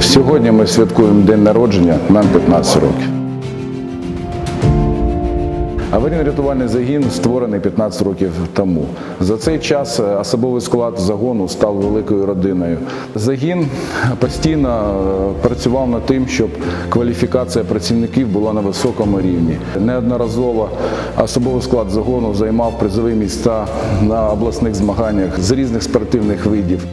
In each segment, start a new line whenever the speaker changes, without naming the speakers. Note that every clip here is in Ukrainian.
Сьогодні ми святкуємо день народження, нам 15 років. Аварійно-рятувальний загін створений 15 років тому. За цей час е, особовий склад загону став великою родиною. Загін постійно е, працював над тим, щоб кваліфікація працівників була на високому рівні. Неодноразово особовий склад загону займав призові місця на обласних змаганнях з різних спортивних видів.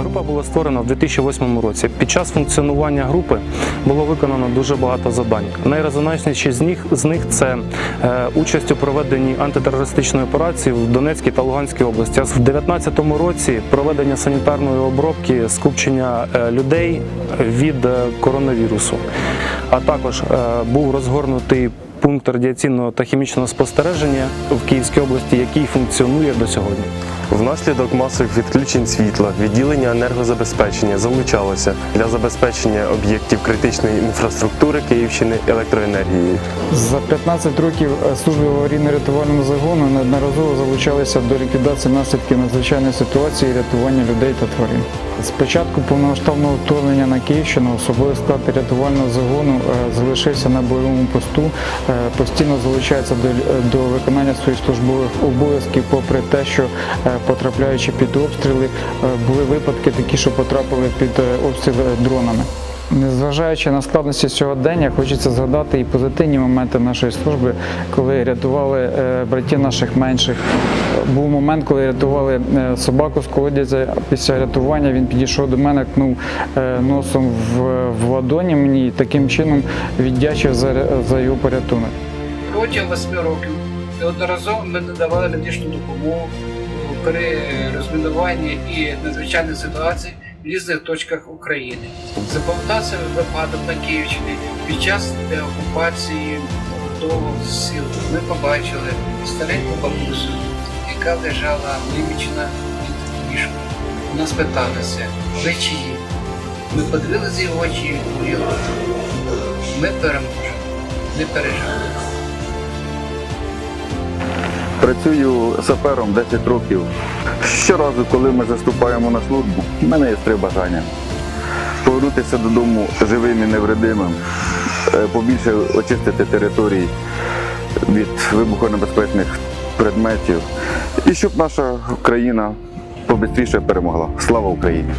Група була створена в 2008 році. Під час функціонування групи було виконано дуже багато завдань. Найрезонансніші з них з них це е, участь у проведенні антитерористичної операції в Донецькій та Луганській області. А в 2019 році проведення санітарної обробки скупчення е, людей від е, коронавірусу. А також був розгорнутий пункт радіаційного та хімічного спостереження в Київській області, який функціонує до сьогодні.
Внаслідок масових відключень світла відділення енергозабезпечення залучалося для забезпечення об'єктів критичної інфраструктури Київщини електроенергією.
За 15 років е, служби аварійно-рятувального загону неодноразово залучалися до ліквідації наслідків надзвичайної ситуації і рятування людей та тварин. З початку повномасштабного вторгнення на Київщину особовий склад рятувального загону е, залишився на бойовому посту, е, постійно залучається до, виконання своїх службових обов'язків, попри те, що потрапляючи під обстріли, е, були випадки такі, що потрапили під е, обстріли дронами. Незважаючи на складності сьогодення, хочеться згадати і позитивні моменти нашої служби, коли рятували е, братів наших менших. Був момент, коли рятували е, собаку з колодязя. Після рятування він підійшов до мене, кнув е, носом в, в ладоні мені і таким чином віддячив за, за його порятунок.
Протягом восьми років неодноразово ми надавали медичну допомогу при розмінуванні і надзвичайних ситуацій в різних точках України. Запам'ятався випадок на Київщині під час деокупації того сіл. Ми побачили стареньку бабусю, яка лежала вимічена під ліжком. Нас питалися, ви чиї? Ми подивилися в очі і відповіли, ми переможемо, не переживайте.
Працюю сапером 10 років. Щоразу, коли ми заступаємо на службу, в мене є три бажання: повернутися додому живим і невредимим, е, побільше очистити території від вибухонебезпечних предметів, і щоб наша країна побистріше перемогла. Слава Україні!